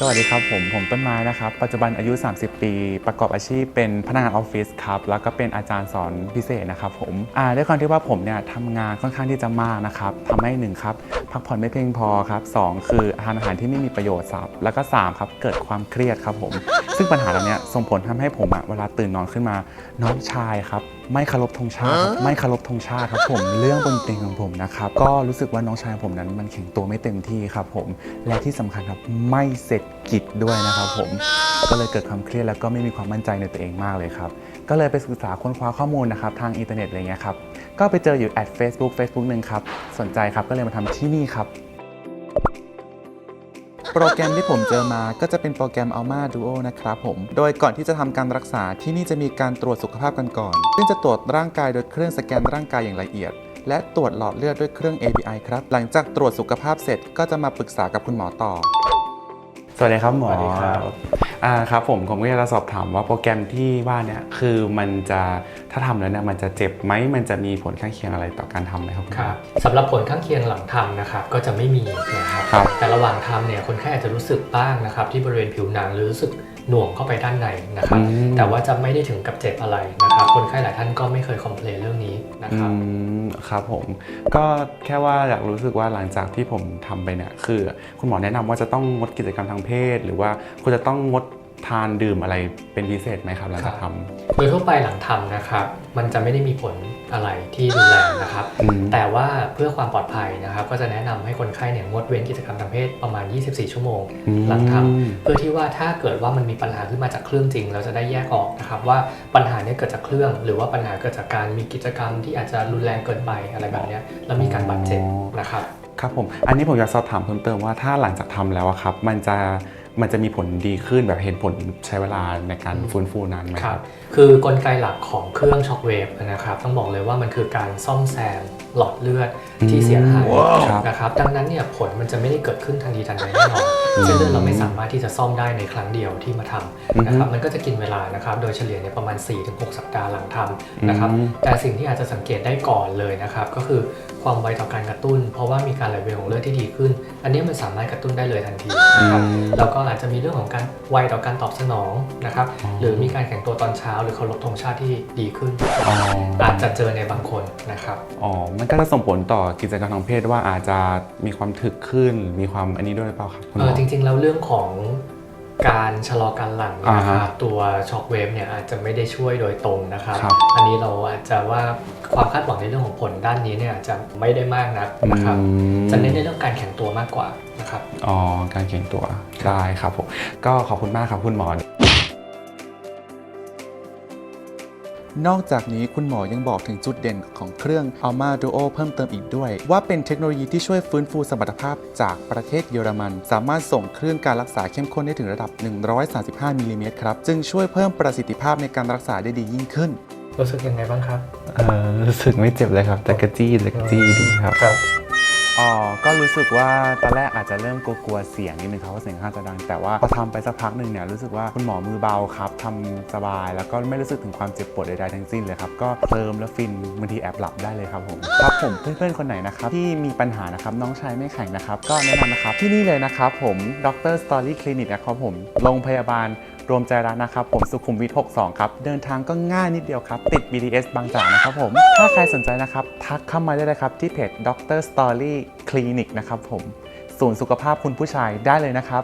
สวัสดีครับผมผมต้นไม้นะครับ ปัจจุบันอายุ 30 ปี ประกอบอาชีพเป็นพนักงานออฟฟิศครับแล้วก็เป็นอาจารย์สอนพิเศษนะครับผมอ่าด้วยความที่ว่าผมเนี่ยทำงานค่อนข้างที่จะมากนะครับทำให้หนึ่งครับ พักผ่อนไม่เพียงพอครับสองคือทานอาหารที่ไม่มีประโยชน์ครับแล้วก็สามครับ เกิดความเครียดครับผม ซึ่งปัญหาเหล่านี้ส่งผลทำให้ผมอะเวลาตื่นนอนขึ้นมา น้องชายครับ ไม่เคารพธงชาติครับไม่เคารพธงชาติครับผมเรื่องบนเตียงของผมนะครับ ก็รู้สึกว่าน้องชายผมนั้นมันแข็งตัวไม่เต็มที่ครับผม และที่สำคัญครับไม่เสร็จกิจด้วยนะครับผมก็เลยเกิดความเครียดแล้วก็ไม่มีความมั่นใจในตัวเองมากเลยครับ ก็เลยไปศึกษาค้นคว้าข้อมูลนะครับทางอินเทอร์เน็ตอะไรเงี้ยครับ ก็ไปเจออยู่แอด Facebook Facebook หนึ่งครับ สนใจครับก็เลยมาทำที่นี่ครับ โปรแกรมที่ผมเจอมาก็จะเป็นโปรแกรม Alma Duo นะครับผม โดยก่อนที่จะทำการรักษาที่นี่จะมีการตรวจสุขภาพกันก่อน ซึ่งจะตรวจร่างกายโดยเครื่องสแกนร่างกายอย่างละเอียดและตรวจหลอดเลือดด้วยเครื่อง ABI ครับ หลังจากตรวจสุขภาพเสร็จก็จะมาปรึกษากับคุณหมอต่อ สวัสดีครับหมอสวัสดีครับอ่าครับผมผมก็อยากจะสอบถามว่าโปรแกรมที่ว่าเนี่ยคือมันจะถ้าทำแล้วเนี่ยมันจะเจ็บไหมมันจะมีผลข้างเคียงอะไรต่อการทำไหมครับณหมอครับสำหรับผลข้างเคียงหลังทำนะครับก็จะไม่มีนะครับครับแต่ระหว่างทำเนี่ยคนไข้อาจจะรู้สึกบ้างนะครับที่บริเวณผิวหนังหรือรู้สึก หน่วงเข้าไปด้านในนะครับอืมแต่ว่าจะไม่ได้ถึงกับเจ็บอะไรนะครับ คนไข้หลายท่านก็ไม่เคยคอมเพลนเรื่องนี้นะครับอืมครับผม ก็แค่ว่าอยากรู้สึกว่าหลังจากที่ผมทำไปเนี่ยคือ คุณหมอแนะนำว่าจะต้องงดกิจกรรมทางเพศ หรือว่าคุณจะต้องงด ทานดื่มอะไรเป็นพิเศษไหมครับหลังจากทโดยทั่วไปหลังทำนะครับ มันจะไม่ได้มีผลอะไรที่รุนแรงนะครับำอืมแต่ว่าเพื่อความปลอดภัยนะครับ ก็จะแนะนำให้คนไข้เนี่ยงดเว้นกิจกรรมทางเพศประมาณ 24 ชั่วโมง อืม หลังทำเพื่อที่ว่าถ้าเกิดว่ามันมีปัญหาขึ้นมาจากเครื่องจริง เราจะได้แยกออกนะครับว่าปัญหาเนี้เกิดจากเครื่อง หรือว่าปัญหาเกิดจากการมีกิจกรรมที่อาจจะรุนแรงเกินไปอะไรแบบเนี้ยแล้วมีการบาดเจ็บนะครับ ครับผม อันนี้ผมอยากสอบถามเพิ่มเติมว่าถ้าหลังจากทำแล้วอะครับ มันจะ มันจะมีผลดีขึ้นแบบเห็นผลใช้เวลาในการฟื้นฟูนานไหมคครัรับบคือกลไกหลักของเครื่องช็อคเวฟนะครับต้องบอกเลยว่ามันคือการซ่อมแซมหลอดเลือดที่เสียหายครับนะครับดังนั้นเนี่ยผลมันจะไม่ได้เกิดขึ้นทันทีทันใดแน่นอนเส้นเลือดเราไม่สามารถที่จะซ่อมได้ในครั้งเดียวที่มาทำนะครับมันก็จะกินเวลานะครับโดยเฉลี่ยเนี่ยประมาณ 4-6 สัปดาห์หลังทำนะครับอืมแต่สิ่งที่อาจจะสังเกตได้ก่อนเลยนะครับก็คือความไวต่อการกระตุ้น เพราะว่ามีการไหลเวียนของเลือดที่ดีขึ้น อันนี้มันสามารถกระตุ้นได้เลยทันทีนะครับอืมแล้วก็อาจจะมีเรื่องของการไวต่อการตอบสนองนะครับอ๋อหรือมีการแข่งตัวตอนเช้า หรือเคารพธงชาติที่ดีขึ้นอ๋ออาจจะเจอในบางคนนะครับอ๋อมันก็จะส่งผลต่อกิจกรรมทางเพศว่าอาจจะมีความถึกขึ้น มีความอันนี้ด้วยหรือเปล่าครับคุณหเอมออจริง ๆ แล้วเรื่องของ การชะลอการหลั่งเนี่ยนะคอ่ารับฮะตัวช็อคเวฟเนี่ยอาจจะไม่ได้ช่วยโดยตรงนะครับครับอันนี้เราอาจจะว่าความคาดหวังในเรื่องของผลด้านนี้เนี่ยอาจจะไม่ได้มากนักนะครับอืม จะเน้นในเรื่องการแข่งตัวมากกว่านะครับ อ๋อการเข่งตัวได้ครับผมก็ขอบคุณมากครับคุณหมอ นอกจากนี้คุณหมอยังบอกถึงจุดเด่นของเครื่อง Alma Duo เพิ่มเติมอีกด้วย ว่าเป็นเทคโนโลยีที่ช่วยฟื้นฟูสมรรถภาพจากประเทศเยอรมัน สามารถส่งคลื่นการรักษาเข้มข้นได้ถึงระดับ 135มิลลิเมตรครับ จึงช่วยเพิ่มประสิทธิภาพในการรักษาได้ดียิ่งขึ้น รู้สึกยังไงบ้างครับ เออรู้สึกไม่เจ็บเลยครับ แต่กระจี้แต่กระจี้ดีครับ ครับ อ๋อ ก็รู้สึกว่าตอนแรกอาจจะเริ่มกลัวๆเสียงนิดนึงครับว่าเสียงข้างจะดัง แต่ว่าพอทำไปสักพักหนึ่งเนี่ยรู้สึกว่าคุณหมอมือเบาครับทำสบาย แล้วก็ไม่รู้สึกถึงความเจ็บปวดใดๆทั้งสิ้นเลยครับ ก็เคลิมแล้วฟินบางทีแอบหลับได้เลยครับผม ครับผมเพื่อนๆคนไหนนะครับที่มีปัญหานะครับน้องชายไม่แข็งนะครับ ก็แนะนำนะครับที่นี่เลยนะครับผมดรสตอรี่คลินิกนะครับผมโรงพยาบาล รวมใจรักนะครับ ผมสุขุมวิท 62 ครับ เดินทางก็ง่ายนิดเดียวครับ ติด BTS บางจากนะครับผม ถ้าใครสนใจนะครับ ทักเข้ามาได้เลยครับ ที่เพจ Dr. Story Clinic นะครับผม ศูนย์สุขภาพคุณผู้ชายได้เลยนะครับ